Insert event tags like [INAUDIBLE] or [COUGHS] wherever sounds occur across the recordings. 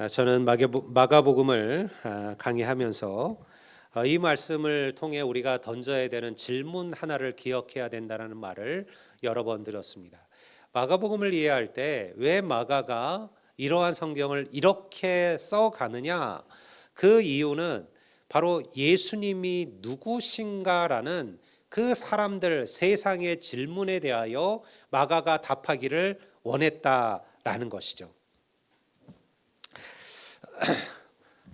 아, 저는 마가복음을 아, 강의하면서 어, 이 말씀을 통해 우리가 던져야 되는 질문 하나를 기억해야 된다는 말을 여러 번 들었습니다. 마가복음을 이해할 때 왜 마가가 이러한 성경을 이렇게 써 가느냐? 그 이유는 바로 예수님이 누구신가라는 그 사람들 세상의 질문에 대하여 마가가 답하기를 원했다라는 것이죠.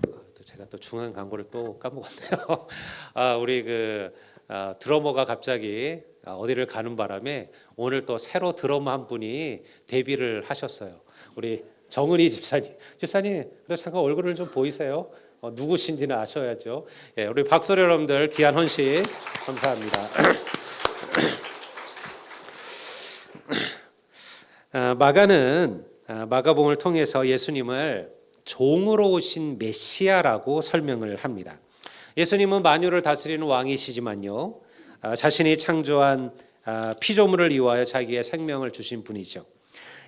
또 제가 또 중요한 광고를 또 까먹었네요. [LAUGHS] 아, 우리 그 아, 드러머가 갑자기 아, 어디를 가는 바람에 오늘 또 새로 드러머 한 분이 데뷔를 하셨어요. 우리 정은희 집사님. 집사님, 그래 잠깐 얼굴을 좀 보이세요. 어, 누구신지는 아셔야죠. 예, 우리 박소리 여러분들 귀한 헌신 감사합니다. [CLEARS THROAT] 아, 마가는 아, 마가복음을 통해서 예수님을 종으로 오신 메시아라고 설명을 합니다. 예수님은 만유를 다스리는 왕이시지만요, 아, 자신이 창조한 아, 피조물을 이용하여 자기의 생명을 주신 분이죠.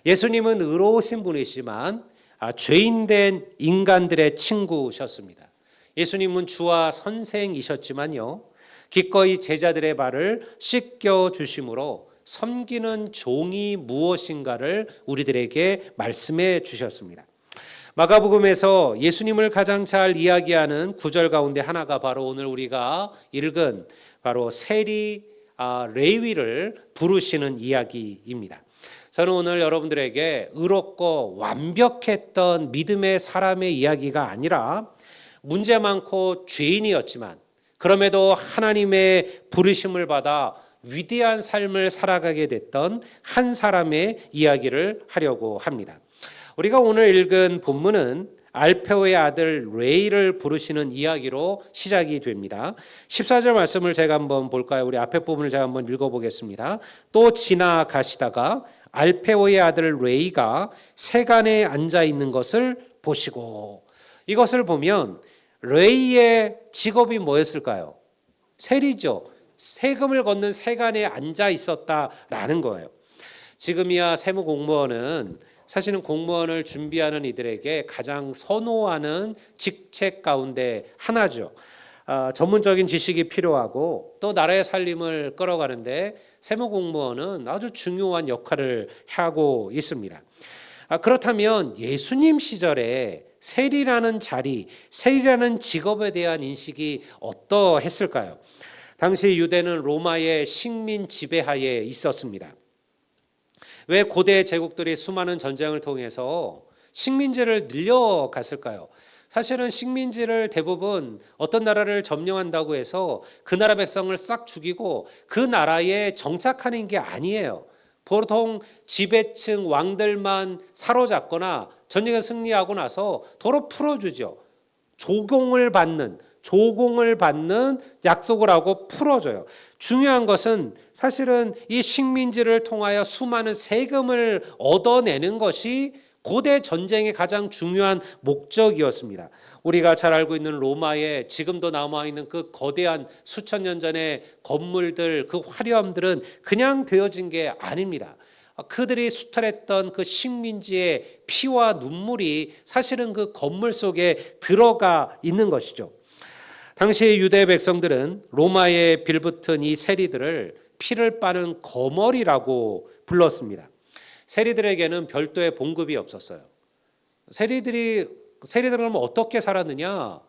예수님은 의로우신 분이시지만 아, 죄인된 인간들의 친구셨습니다. 예수님은 주와 선생이셨지만요, 기꺼이 제자들의 발을 씻겨 주심으로 섬기는 종이 무엇인가를 우리들에게 말씀해 주셨습니다. 마가복음에서 예수님을 가장 잘 이야기하는 구절 가운데 하나가 바로 오늘 우리가 읽은 바로 세리 아, 레위를 부르시는 이야기입니다. 저는 오늘 여러분들에게 의롭고 완벽했던 믿음의 사람의 이야기가 아니라 문제 많고 죄인이었지만 그럼에도 하나님의 부르심을 받아 위대한 삶을 살아가게 됐던 한 사람의 이야기를 하려고 합니다. 우리가 오늘 읽은 본문은 알페오의 아들 레이를 부르시는 이야기로 시작이 됩니다. 14절 말씀을 제가 한번 볼까요? 우리 앞에 부분을 제가 한번 읽어보겠습니다. 또 지나가시다가 알페오의 아들 레이가 세간에 앉아 있는 것을 보시고 이것을 보면 레이의 직업이 뭐였을까요? 세리죠. 세금을 걷는 세간에 앉아 있었다라는 거예요. 지금이야 세무 공무원은 사실은 공무원을 준비하는 이들에게 가장 선호하는 직책 가운데 하나죠. 아, 전문적인 지식이 필요하고 또 나라의 살림을 끌어가는데 세무 공무원은 아주 중요한 역할을 하고 있습니다. 아, 그렇다면 예수님 시절에 세리라는 자리, 세리라는 직업에 대한 인식이 어떠했을까요? 당시 유대는 로마의 식민 지배하에 있었습니다. 왜 고대 제국들이 수많은 전쟁을 통해서 식민지를 늘려갔을까요? 사실은 식민지를 대부분 어떤 나라를 점령한다고 해서 그 나라 백성을 싹 죽이고 그 나라에 정착하는 게 아니에요. 보통 지배층 왕들만 사로잡거나 전쟁에 승리하고 나서 도로 풀어주죠. 조공을 받는 조공을 받는 약속을 하고 풀어줘요. 중요한 것은 사실은 이 식민지를 통하여 수많은 세금을 얻어내는 것이 고대 전쟁의 가장 중요한 목적이었습니다. 우리가 잘 알고 있는 로마에 지금도 남아 있는 그 거대한 수천 년 전의 건물들, 그 화려함들은 그냥 되어진 게 아닙니다. 그들이 수탈했던 그 식민지의 피와 눈물이 사실은 그 건물 속에 들어가 있는 것이죠. 당시 유대 백성들은 로마에 빌붙은 이 세리들을 피를 빠는 거머리라고 불렀습니다. 세리들에게는 별도의 봉급이 없었어요. 세리들이 세리들은 어떻게 살았느냐?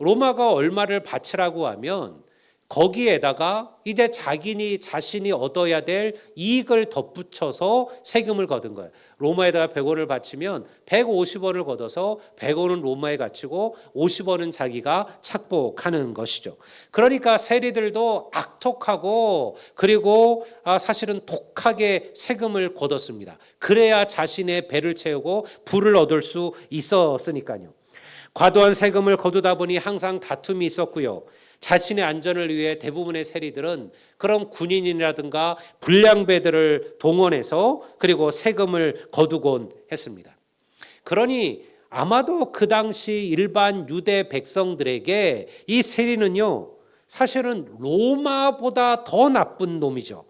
로마가 얼마를 바치라고 하면 거기에다가 이제 자기니 자신이 얻어야 될 이익을 덧붙여서 세금을 거둔 거예요. 로마에다가 100원을 바치면 150원을 걷어서 100원은 로마에 갇히고 50원은 자기가 착복하는 것이죠. 그러니까 세리들도 악독하고 그리고 아, 사실은 독하게 세금을 걷었습니다. 그래야 자신의 배를 채우고 부를 얻을 수 있었으니까요. 과도한 세금을 거두다 보니 항상 다툼이 있었고요. 자신의 안전을 위해 대부분의 세리들은 그런 군인이라든가 불량배들을 동원해서 그리고 세금을 거두곤 했습니다. 그러니 아마도 그 당시 일반 유대 백성들에게 이 세리는요, 사실은 로마보다 더 나쁜 놈이죠.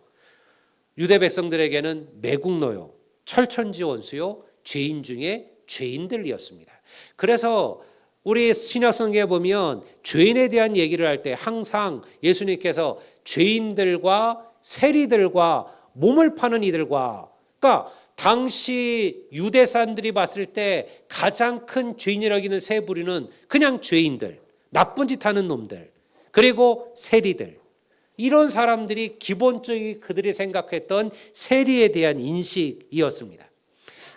유대 백성들에게는 매국노요, 철천지 원수요, 죄인 중에 죄인들이었습니다. 그래서 우리 신약성경에 보면 죄인에 대한 얘기를 할 때 항상 예수님께서 죄인들과 세리들과 몸을 파는 이들과 그러니까 당시 유대 사람들이 봤을 때 가장 큰 죄인이라고 여기는 세 부류는 그냥 죄인들, 나쁜 짓 하는 놈들, 그리고 세리들. 이런 사람들이 기본적인 그들이 생각했던 세리에 대한 인식이었습니다.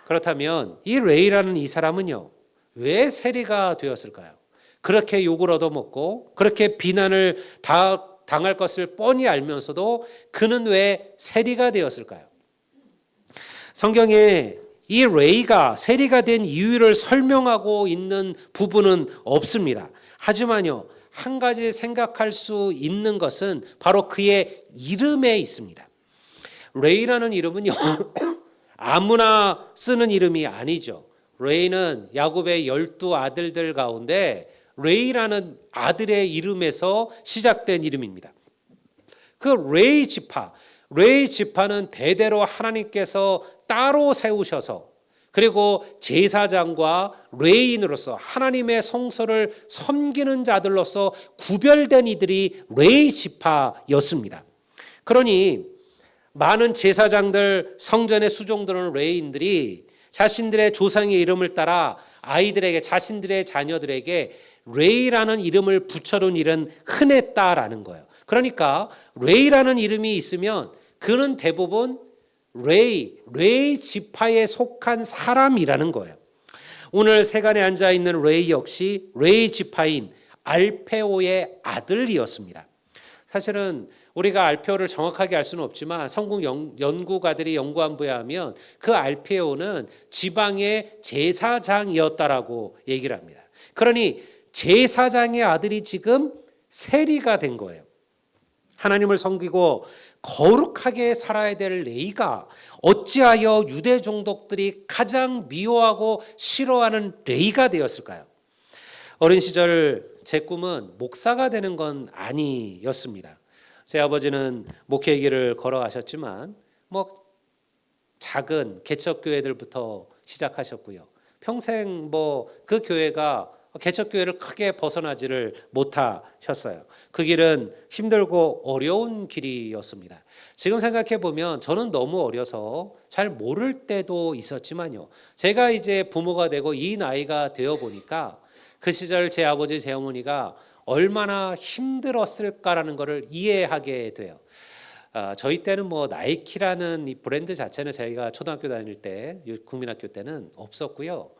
그렇다면 이 레이라는 이 사람은요, 왜 세리가 되었을까요? 그렇게 욕을 얻어먹고 그렇게 비난을 다 당할 것을 뻔히 알면서도 그는 왜 세리가 되었을까요? 성경에 이 레이가 세리가 된 이유를 설명하고 있는 부분은 없습니다. 하지만요, 한 가지 생각할 수 있는 것은 바로 그의 이름에 있습니다. 레이라는 이름은요, [COUGHS] 아무나 쓰는 이름이 아니죠. 레이는 야곱의 열두 아들들 가운데 레이라는 아들의 이름에서 시작된 이름입니다. 그 레이 지파, 레이 지파는 대대로 하나님께서 따로 세우셔서 그리고 제사장과 레인으로서 하나님의 성소를 섬기는 자들로서 구별된 이들이 레이 지파였습니다. 그러니 많은 제사장들 성전의 수종들은 레인들이 자신들의 조상의 이름을 따라 아이들에게 자신들의 자녀들에게 레이라는 이름을 붙여놓은 일은 흔했다라는 거예요. 그러니까 레이라는 이름이 있으면 그는 대부분 레이, 레이 지파에 속한 사람이라는 거예요. 오늘 세간에 앉아 있는 레이 역시 레이 지파인 알페오의 아들이었습니다. 사실은 우리가 알페오를 정확하게 알 수는 없지만 성공 연구가들이 연구한 바에 하면 그 알페오는 지방의 제사장이었다라고 얘기를 합니다. 그러니 제사장의 아들이 지금 세리가 된 거예요. 하나님을 섬기고 거룩하게 살아야 될 레이가 어찌하여 유대 종족들이 가장 미워하고 싫어하는 레이가 되었을까요? 어린 시절 제 꿈은 목사가 되는 건 아니었습니다. 제 아버지는 목회 길을 걸어가셨지만 뭐 작은 개척 교회들부터 시작하셨고요. 평생 뭐 그 교회가 개척 교회를 크게 벗어나지를 못하셨어요. 그 길은 힘들고 어려운 길이었습니다. 지금 생각해 보면 저는 너무 어려서 잘 모를 때도 있었지만요. 제가 이제 부모가 되고 이 나이가 되어 보니까 그 시절 제 아버지 제 어머니가 얼마나 힘들었을까라는 것을 이해하게 돼요. 아, 저희 때는 뭐 나이키라는 이 브랜드 자체는 저희가 초등학교 다닐 때 국민학교 때는 없었고요.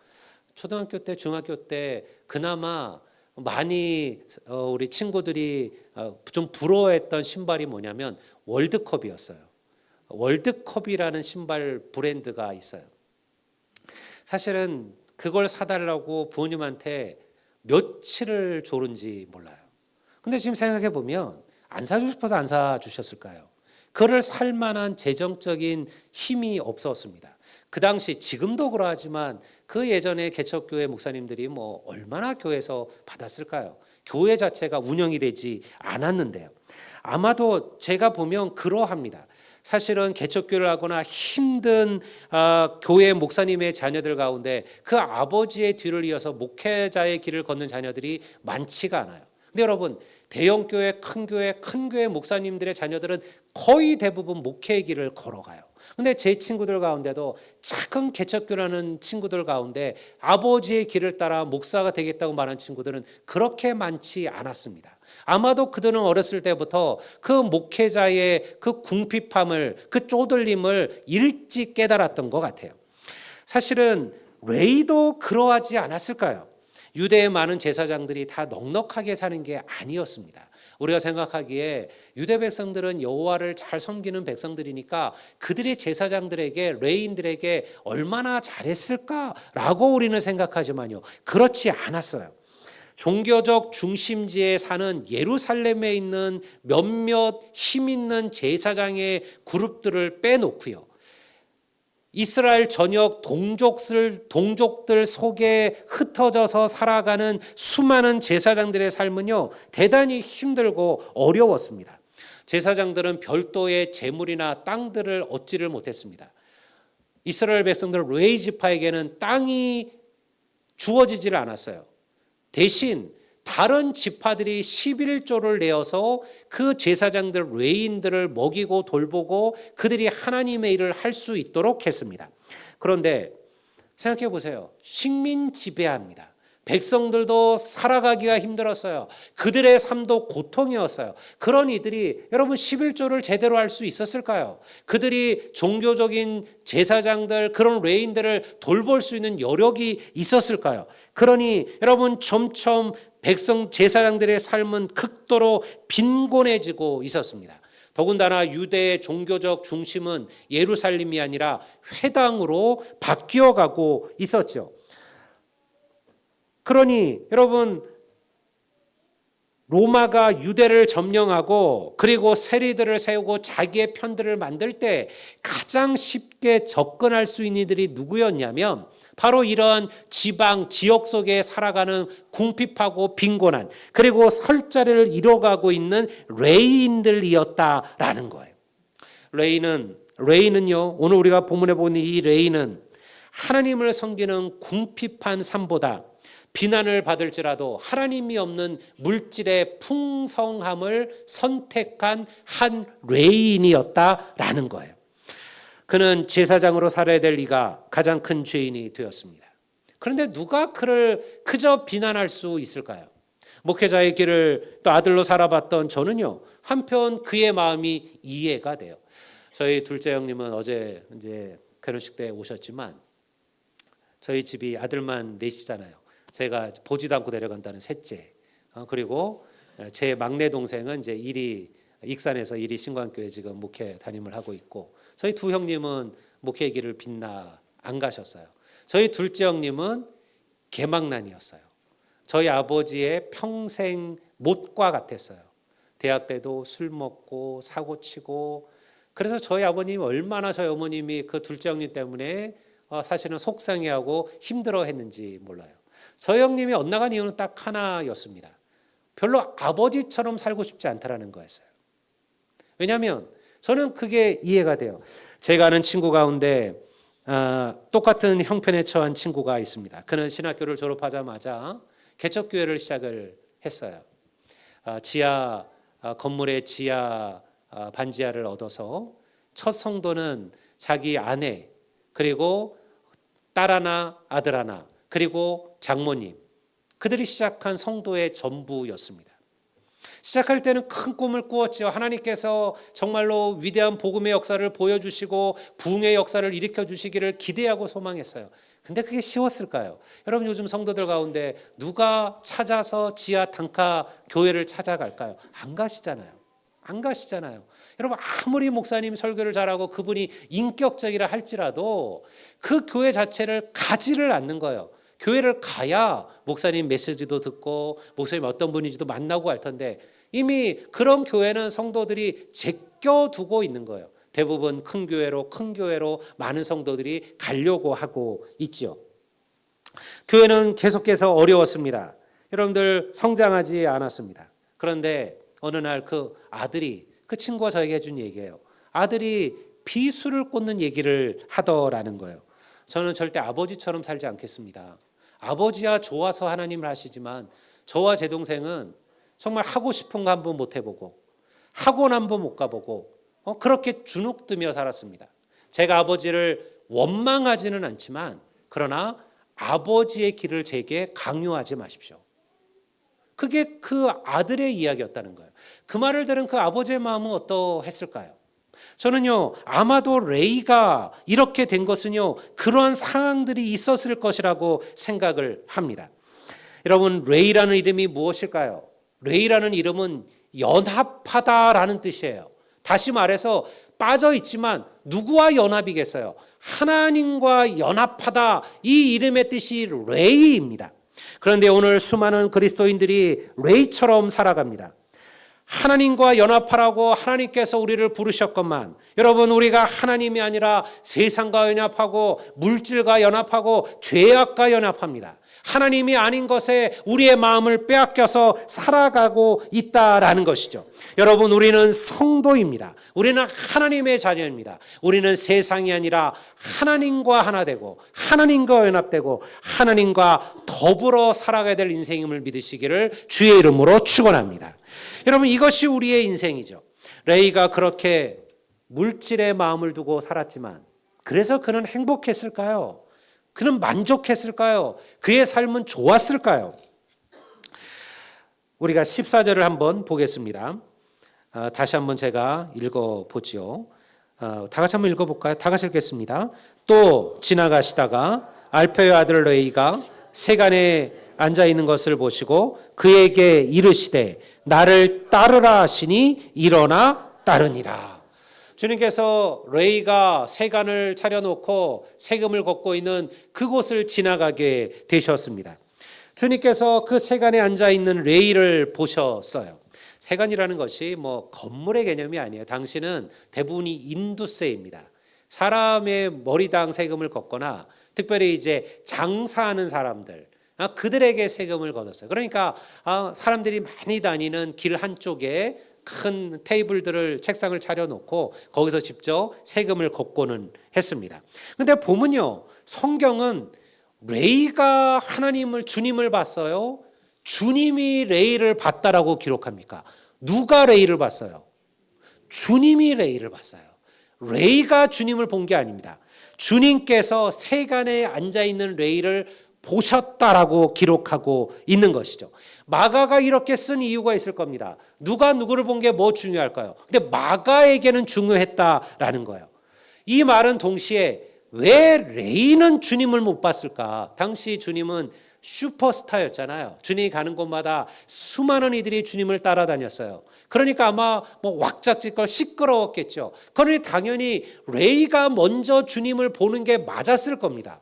초등학교 때, 중학교 때 그나마 많이 어, 우리 친구들이 어, 좀 부러워했던 신발이 뭐냐면 월드컵이었어요. 월드컵이라는 신발 브랜드가 있어요. 사실은 그걸 사달라고 부모님한테 며칠을 조른지 몰라요. 근데 지금 생각해 보면 안 사주고 싶어서 안 사주셨을까요? 그를 살 만한 재정적인 힘이 없었습니다. 그 당시 지금도 그러하지만 그 예전에 개척교회 목사님들이 뭐 얼마나 교회에서 받았을까요? 교회 자체가 운영이 되지 않았는데요. 아마도 제가 보면 그러합니다. 사실은 개척교를 하거나 힘든 아, 교회 목사님의 자녀들 가운데 그 아버지의 뒤를 이어서 목회자의 길을 걷는 자녀들이 많지가 않아요. 근데 여러분 대형 교회, 큰 교회, 큰 교회 목사님들의 자녀들은 거의 대부분 목회의 길을 걸어가요. 근데 제 친구들 가운데도 작은 개척교라는 친구들 가운데 아버지의 길을 따라 목사가 되겠다고 말한 친구들은 그렇게 많지 않았습니다. 아마도 그들은 어렸을 때부터 그 목회자의 그 궁핍함을 그 쪼들림을 일찍 깨달았던 것 같아요. 사실은 레이도 그러하지 않았을까요? 유대의 많은 제사장들이 다 넉넉하게 사는 게 아니었습니다. 우리가 생각하기에 유대 백성들은 여호와를 잘 섬기는 백성들이니까 그들의 제사장들에게 레인들에게 얼마나 잘했을까라고 우리는 생각하지만요. 그렇지 않았어요. 종교적 중심지에 사는 예루살렘에 있는 몇몇 힘 있는 제사장의 그룹들을 빼놓고요. 이스라엘 전역 동족들, 동족들 속에 흩어져서 살아가는 수많은 제사장들의 삶은요, 대단히 힘들고 어려웠습니다. 제사장들은 별도의 재물이나 땅들을 얻지를 못했습니다. 이스라엘 백성들 레이지파에게는 땅이 주어지질 않았어요. 대신 다른 지파들이 11조를 내어서 그 제사장들 레인들을 먹이고 돌보고 그들이 하나님의 일을 할 수 있도록 했습니다. 그런데 생각해 보세요. 식민 지배합니다. 백성들도 살아가기가 힘들었어요. 그들의 삶도 고통이었어요. 그런 이들이 여러분 11조를 제대로 할 수 있었을까요? 그들이 종교적인 제사장들 그런 레인들을 돌볼 수 있는 여력이 있었을까요? 그러니 여러분 점점 백성 제사장들의 삶은 극도로 빈곤해지고 있었습니다. 더군다나 유대의 종교적 중심은 예루살렘이 아니라 회당으로 바뀌어 가고 있었죠. 그러니 여러분 로마가 유대를 점령하고 그리고 세리들을 세우고 자기의 편들을 만들 때 가장 쉽게 접근할 수 있는 이들이 누구였냐면 바로 이러한 지방 지역 속에 살아가는 궁핍하고 빈곤한 그리고 설자리를 이뤄가고 있는 레인들이었다라는 거예요. 레인은 레인은요 오늘 우리가 본문에 보는 이 레인은 하나님을 섬기는 궁핍한 삶보다 비난을 받을지라도 하나님이 없는 물질의 풍성함을 선택한 한 레인이었다라는 거예요. 그는 제사장으로 살아야 될 이가 가장 큰 죄인이 되었습니다. 그런데 누가 그를 그저 비난할 수 있을까요? 목회자의 길을 또 아들로 살아봤던 저는요, 한편 그의 마음이 이해가 돼요. 저희 둘째 형님은 어제 이제 결혼식 때 오셨지만 저희 집이 아들만 넷이잖아요. 제가 보지도 않고 데려간다는 셋째. 어, 그리고 제 막내 동생은 이제 일이 익산에서 일이 신광교회 지금 목회 담임을 하고 있고 저희 두 형님은 목회 길을 빛나 안 가셨어요. 저희 둘째 형님은 개망난이었어요. 저희 아버지의 평생 못과 같았어요. 대학 때도 술 먹고 사고 치고 그래서 저희 아버님이 얼마나 저희 어머님이 그 둘째 형님 때문에 어, 사실은 속상해하고 힘들어했는지 몰라요. 형님이 엇나간 이유는 딱 하나였습니다. 별로 아버지처럼 살고 싶지 않다라는 거였어요. 왜냐하면 저는 그게 이해가 돼요. 제가 아는 친구 가운데 어, 똑같은 형편에 처한 친구가 있습니다. 그는 신학교를 졸업하자마자 개척교회를 시작을 했어요. 어, 지하 어, 건물의 지하 어, 반지하를 얻어서 첫 성도는 자기 아내 그리고 딸 하나 아들 하나 그리고 장모님 그들이 시작한 성도의 전부였습니다. 시작할 때는 큰 꿈을 꾸었죠. 하나님께서 정말로 위대한 복음의 역사를 보여주시고 부흥의 역사를 일으켜 주시기를 기대하고 소망했어요. 근데 그게 쉬웠을까요? 여러분 요즘 성도들 가운데 누가 찾아서 지하 단카 교회를 찾아갈까요? 안 가시잖아요. 안 가시잖아요. 여러분 아무리 목사님 설교를 잘하고 그분이 인격적이라 할지라도 그 교회 자체를 가지를 않는 거예요. 교회를 가야 목사님 메시지도 듣고 목사님 어떤 분인지도 만나고 할 텐데 이미 그런 교회는 성도들이 제껴두고 있는 거예요. 대부분 큰 교회로 큰 교회로 많은 성도들이 가려고 하고 있죠. 교회는 계속해서 어려웠습니다. 여러분들 성장하지 않았습니다. 그런데 어느 날 그 아들이 그 친구가 저에게 해준 얘기예요. 아들이 비수를 꽂는 얘기를 하더라는 거예요. 저는 절대 아버지처럼 살지 않겠습니다. 아버지야 좋아서 하나님을 하시지만 저와 제 동생은 정말 하고 싶은 거 한번 못 해보고 학원 한번 못 가보고 어, 그렇게 주눅들며 살았습니다. 제가 아버지를 원망하지는 않지만 그러나 아버지의 길을 제게 강요하지 마십시오. 그게 그 아들의 이야기였다는 거예요. 그 말을 들은 그 아버지의 마음은 어떠했을까요? 저는요, 아마도 레이가 이렇게 된 것은요, 그러한 상황들이 있었을 것이라고 생각을 합니다. 여러분, 레이라는 이름이 무엇일까요? 레이라는 이름은 연합하다라는 뜻이에요. 다시 말해서 빠져 있지만 누구와 연합이겠어요? 하나님과 연합하다 이 이름의 뜻이 레이입니다. 그런데 오늘 수많은 그리스도인들이 레이처럼 살아갑니다. 하나님과 연합하라고 하나님께서 우리를 부르셨건만 여러분 우리가 하나님이 아니라 세상과 연합하고 물질과 연합하고 죄악과 연합합니다. 하나님이 아닌 것에 우리의 마음을 빼앗겨서 살아가고 있다라는 것이죠. 여러분, 우리는 성도입니다. 우리는 하나님의 자녀입니다. 우리는 세상이 아니라 하나님과 하나 되고, 하나님과 연합되고, 하나님과 더불어 살아가야 될 인생임을 믿으시기를 주의 이름으로 축원합니다. 여러분, 이것이 우리의 인생이죠. 레이가 그렇게 물질의 마음을 두고 살았지만, 그래서 그는 행복했을까요? 그는 만족했을까요? 그의 삶은 좋았을까요? 우리가 14절을 한번 보겠습니다. 아, 다시 한번 제가 읽어보지요. 아, 다 같이 한번 읽어볼까요? 다 같이 읽겠습니다. 또 지나가시다가 알페의 아들 레이가 세간에 앉아 있는 것을 보시고 그에게 이르시되 나를 따르라 하시니 일어나 따르니라. 주님께서 레이가 세간을 차려놓고 세금을 걷고 있는 그곳을 지나가게 되셨습니다. 주님께서 그 세간에 앉아 있는 레이를 보셨어요. 세간이라는 것이 뭐 건물의 개념이 아니에요. 당시는 대부분이 인두세입니다. 사람의 머리당 세금을 걷거나 특별히 이제 장사하는 사람들 아, 그들에게 세금을 걷었어요. 그러니까 아, 사람들이 많이 다니는 길 한쪽에 큰 테이블들을 책상을 차려놓고 거기서 직접 세금을 걷고는 했습니다. 근데 보면요, 성경은 레이가 하나님을 주님을 봤어요. 주님이 레이를 봤다라고 기록합니까? 누가 레이를 봤어요? 주님이 레이를 봤어요. 레이가 주님을 본 게 아닙니다. 주님께서 세간에 앉아 있는 레이를 보셨다라고 기록하고 있는 것이죠. 마가가 이렇게 쓴 이유가 있을 겁니다. 누가 누구를 본 게 뭐 중요할까요? 근데 마가에게는 중요했다라는 거예요. 이 말은 동시에 왜 레이는 주님을 못 봤을까? 당시 주님은 슈퍼스타였잖아요. 주님이 가는 곳마다 수많은 이들이 주님을 따라다녔어요. 그러니까 아마 뭐 왁작지껄 시끄러웠겠죠. 그러니 당연히 레이가 먼저 주님을 보는 게 맞았을 겁니다.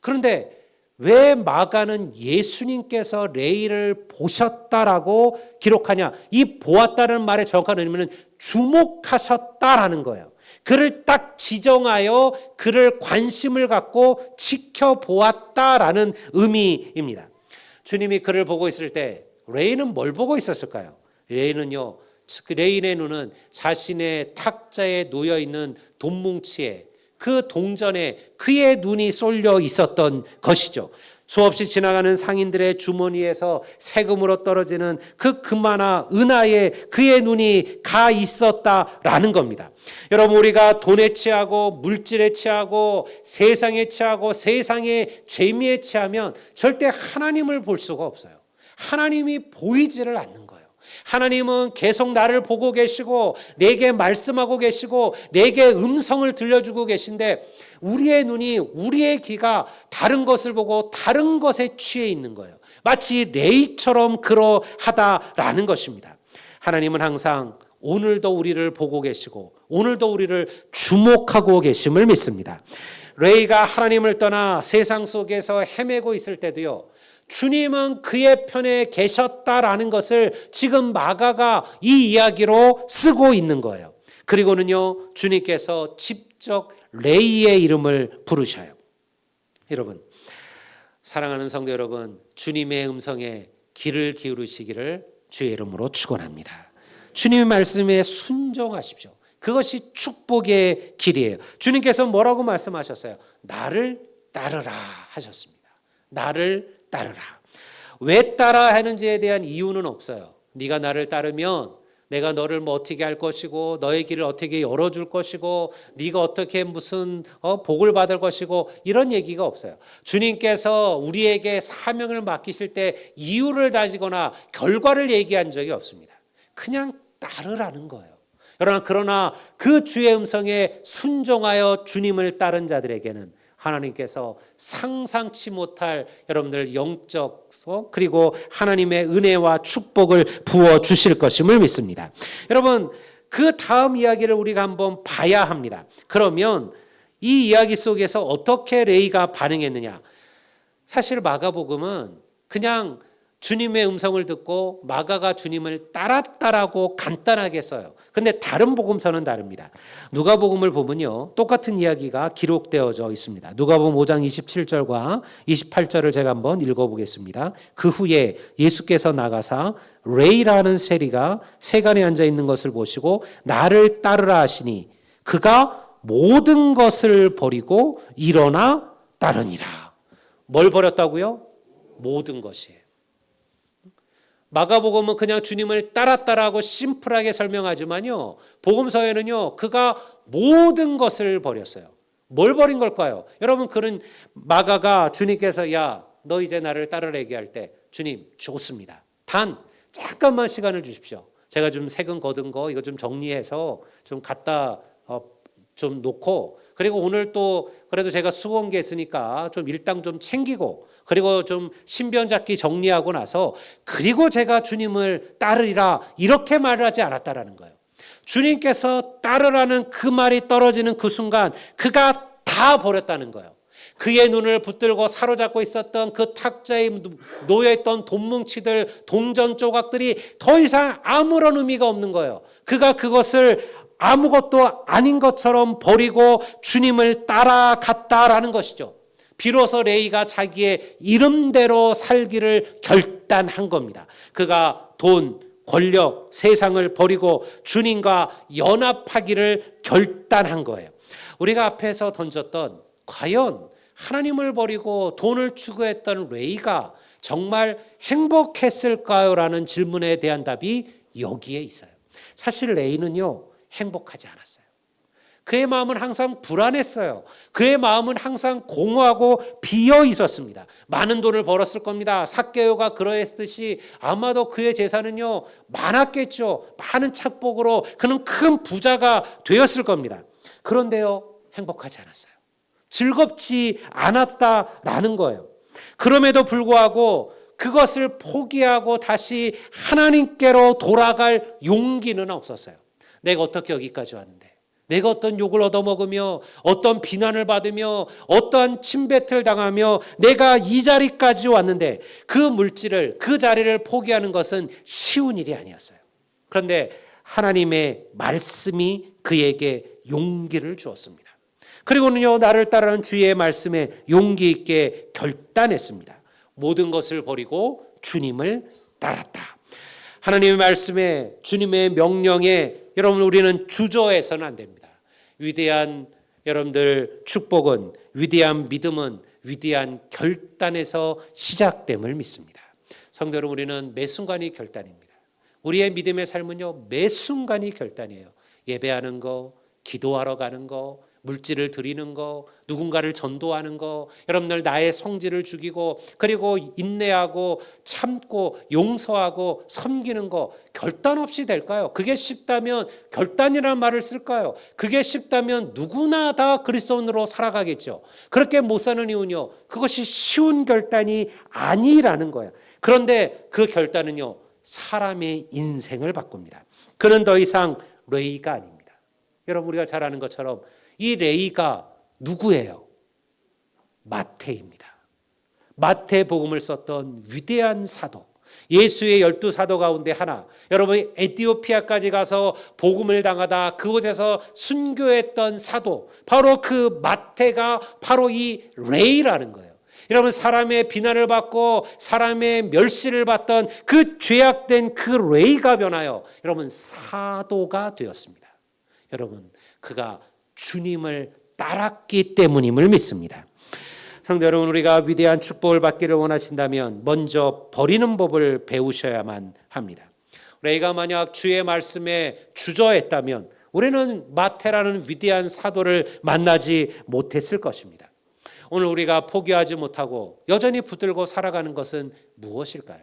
그런데 왜 마가는 예수님께서 레이를 보셨다라고 기록하냐? 이 보았다는 말의 정확한 의미는 주목하셨다라는 거예요. 그를 딱 지정하여 그를 관심을 갖고 지켜보았다라는 의미입니다. 주님이 그를 보고 있을 때 레이는 뭘 보고 있었을까요? 레이는요, 그 레인의 눈은 자신의 탁자에 놓여 있는 돈 뭉치에 그 동전에 그의 눈이 쏠려 있었던 것이죠. 수없이 지나가는 상인들의 주머니에서 세금으로 떨어지는 그 금화나 은하에 그의 눈이 가 있었다라는 겁니다. 여러분 우리가 돈에 취하고 물질에 취하고 세상에 취하고 세상의 재미에 취하면 절대 하나님을 볼 수가 없어요. 하나님이 보이지를 않는 거예요. 하나님은 계속 나를 보고 계시고 내게 말씀하고 계시고 내게 음성을 들려주고 계신데 우리의 눈이 우리의 귀가 다른 것을 보고 다른 것에 취해 있는 거예요. 마치 레이처럼 그러하다라는 것입니다. 하나님은 항상 오늘도 우리를 보고 계시고 오늘도 우리를 주목하고 계심을 믿습니다. 레이가 하나님을 떠나 세상 속에서 헤매고 있을 때도요. 주님은 그의 편에 계셨다라는 것을 지금 마가가 이 이야기로 쓰고 있는 거예요. 그리고는요, 주님께서 직접 레이의 이름을 부르셔요. 여러분, 사랑하는 성도 여러분, 주님의 음성에 귀를 기울이시기를 주의 이름으로 축원합니다. 주님의 말씀에 순종하십시오. 그것이 축복의 길이에요. 주님께서 뭐라고 말씀하셨어요? 나를 따르라 하셨습니다. 나를 따르라. 왜 따라 하는지에 대한 이유는 없어요. 네가 나를 따르면 내가 너를 뭐 어떻게 할 것이고 너의 길을 어떻게 열어줄 것이고 네가 어떻게 무슨 어, 복을 받을 것이고 이런 얘기가 없어요. 주님께서 우리에게 사명을 맡기실 때 이유를 다지거나 결과를 얘기한 적이 없습니다. 그냥 따르라는 거예요. 여러분 그러나 그 주의 음성에 순종하여 주님을 따른 자들에게는 하나님께서 상상치 못할 여러분들 영적 그리고 하나님의 은혜와 축복을 부어 주실 것임을 믿습니다. 여러분 그 다음 이야기를 우리가 한번 봐야 합니다. 그러면 이 이야기 속에서 어떻게 레이가 반응했느냐? 사실 마가복음은 그냥 주님의 음성을 듣고 마가가 주님을 따랐다라고 간단하게 써요. 근데 다른 복음서는 다릅니다. 누가복음을 보면요. 똑같은 이야기가 기록되어져 있습니다. 누가복음 5장 27절과 28절을 제가 한번 읽어 보겠습니다. 그 후에 예수께서 나가사 레이라는 세리가 세간에 앉아 있는 것을 보시고 나를 따르라 하시니 그가 모든 것을 버리고 일어나 따르니라. 뭘 버렸다고요? 모든 것이에요. 마가복음은 그냥 주님을 따랐다라고 심플하게 설명하지만요. 복음서에는요. 그가 모든 것을 버렸어요. 뭘 버린 걸까요? 여러분 그런 마가가 주님께서 야, 너 이제 나를 따르라 얘기할 때 주님 좋습니다. 단 잠깐만 시간을 주십시오. 제가 좀 세금 거둔 거 이거 좀 정리해서 좀 갖다 어, 좀 놓고 그리고 오늘 또 그래도 제가 수고한 게 있으니까 좀 일당 좀 챙기고 그리고 좀 신변 잡기 정리하고 나서 그리고 제가 주님을 따르리라 이렇게 말을 하지 않았다라는 거예요. 주님께서 따르라는 그 말이 떨어지는 그 순간 그가 다 버렸다는 거예요. 그의 눈을 붙들고 사로잡고 있었던 그 탁자에 놓여있던 돈뭉치들, 동전 조각들이 더 이상 아무런 의미가 없는 거예요. 그가 그것을 아무것도 아닌 것처럼 버리고 주님을 따라갔다라는 것이죠. 비로소 레이가 자기의 이름대로 살기를 결단한 겁니다. 그가 돈, 권력, 세상을 버리고 주님과 연합하기를 결단한 거예요. 우리가 앞에서 던졌던 과연 하나님을 버리고 돈을 추구했던 레이가 정말 행복했을까요? 라는 질문에 대한 답이 여기에 있어요. 사실 레이는요, 행복하지 않았어요. 그의 마음은 항상 불안했어요. 그의 마음은 항상 공허하고 비어 있었습니다. 많은 돈을 벌었을 겁니다. 사케오가 그러했듯이 아마도 그의 재산은요 많았겠죠. 많은 착복으로 그는 큰 부자가 되었을 겁니다. 그런데요 행복하지 않았어요. 즐겁지 않았다라는 거예요. 그럼에도 불구하고 그것을 포기하고 다시 하나님께로 돌아갈 용기는 없었어요. 내가 어떻게 여기까지 왔는데? 내가 어떤 욕을 얻어먹으며 어떤 비난을 받으며 어떠한 침뱉을 당하며 내가 이 자리까지 왔는데 그 물질을 그 자리를 포기하는 것은 쉬운 일이 아니었어요. 그런데 하나님의 말씀이 그에게 용기를 주었습니다. 그리고는요 나를 따르는 주의 말씀에 용기 있게 결단했습니다. 모든 것을 버리고 주님을 따랐다. 하나님의 말씀에 주님의 명령에 여러분 우리는 주저해서는 안 됩니다. 위대한 여러분들 축복은 위대한 믿음은 위대한 결단에서 시작됨을 믿습니다. 성도 여러분 우리는 매 순간이 결단입니다. 우리의 믿음의 삶은요 매 순간이 결단이에요. 예배하는 거, 기도하러 가는 거, 물질을 드리는 거, 누군가를 전도하는 거, 여러분들 나의 성질을 죽이고, 그리고 인내하고, 참고, 용서하고, 섬기는 거, 결단 없이 될까요? 그게 쉽다면 결단이라는 말을 쓸까요? 그게 쉽다면 누구나 다 그리스도인으로 살아가겠죠. 그렇게 못 사는 이유는요, 그것이 쉬운 결단이 아니라는 거예요. 그런데 그 결단은요, 사람의 인생을 바꿉니다. 그는 더 이상 레이가 아닙니다. 여러분, 우리가 잘 아는 것처럼 이 레이가 누구예요? 마태입니다. 마태 복음을 썼던 위대한 사도. 예수의 열두 사도 가운데 하나. 여러분 에티오피아까지 가서 복음을 당하다 그곳에서 순교했던 사도. 바로 그 마태가 바로 이 레이라는 거예요. 여러분 사람의 비난을 받고 사람의 멸시를 받던 그 죄악된 그 레이가 변하여 여러분 사도가 되었습니다. 여러분 그가 주님을 따랐기 때문임을 믿습니다. 성도 여러분, 우리가 위대한 축복을 받기를 원하신다면 먼저 버리는 법을 배우셔야만 합니다. 레이가 만약 주의 말씀에 주저했다면 우리는 마태라는 위대한 사도를 만나지 못했을 것입니다. 오늘 우리가 포기하지 못하고 여전히 붙들고 살아가는 것은 무엇일까요?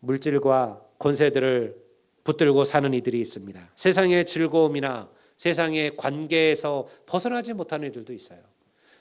물질과 권세들을 붙들고 사는 이들이 있습니다. 세상의 즐거움이나 세상의 관계에서 벗어나지 못하는 이들도 있어요.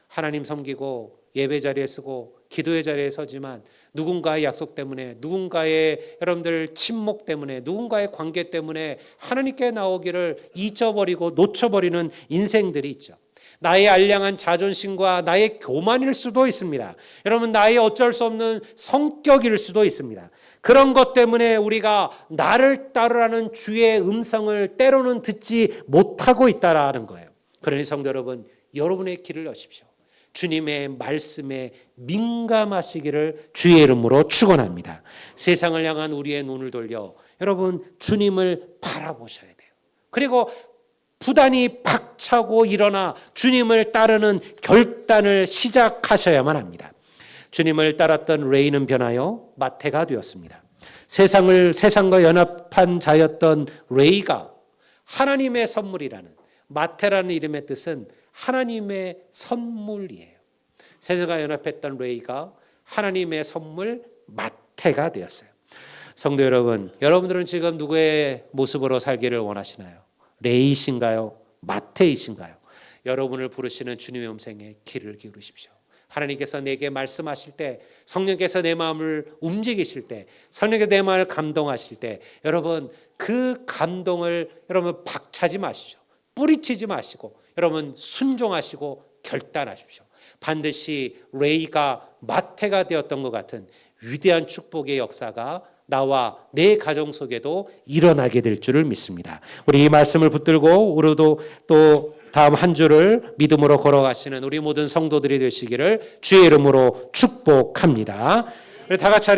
하나님 섬기고 예배 자리에 쓰고 기도의 자리에 서지만 누군가의 약속 때문에 누군가의 여러분들 침묵 때문에 누군가의 관계 때문에 하나님께 나오기를 잊어버리고 놓쳐버리는 인생들이 있죠. 나의 알량한 자존심과 나의 교만일 수도 있습니다. 여러분, 나의 어쩔 수 없는 성격일 수도 있습니다. 그런 것 때문에 우리가 나를 따르라는 주의 음성을 때로는 듣지 못하고 있다라는 거예요. 그러니 성도 여러분, 여러분의 길을 여십시오. 주님의 말씀에 민감하시기를 주의 이름으로 축원합니다. 세상을 향한 우리의 눈을 돌려 여러분 주님을 바라보셔야 돼요. 그리고 부단히 박차고 일어나 주님을 따르는 결단을 시작하셔야만 합니다. 주님을 따랐던 레이는 변하여 마태가 되었습니다. 세상을 세상과 연합한 자였던 레이가 하나님의 선물이라는 마태라는 이름의 뜻은 하나님의 선물이에요. 세상과 연합했던 레이가 하나님의 선물 마태가 되었어요. 성도 여러분, 여러분들은 지금 누구의 모습으로 살기를 원하시나요? 레이신가요? 마태이신가요? 여러분을 부르시는 주님의 음성에 귀를 기울이십시오. 하나님께서 내게 말씀하실 때, 성령께서 내 마음을 움직이실 때, 성령께서 내 마음을 감동하실 때, 여러분 그 감동을 여러분 박차지 마시죠. 뿌리치지 마시고, 여러분 순종하시고 결단하십시오. 반드시 레이가 마태가 되었던 것 같은 위대한 축복의 역사가 나와 내 가정 속에도 일어나게 될 줄을 믿습니다. 우리 이 말씀을 붙들고 우리도 또 다음 한 주를 믿음으로 걸어가시는 우리 모든 성도들이 되시기를 주의 이름으로 축복합니다. 다 같이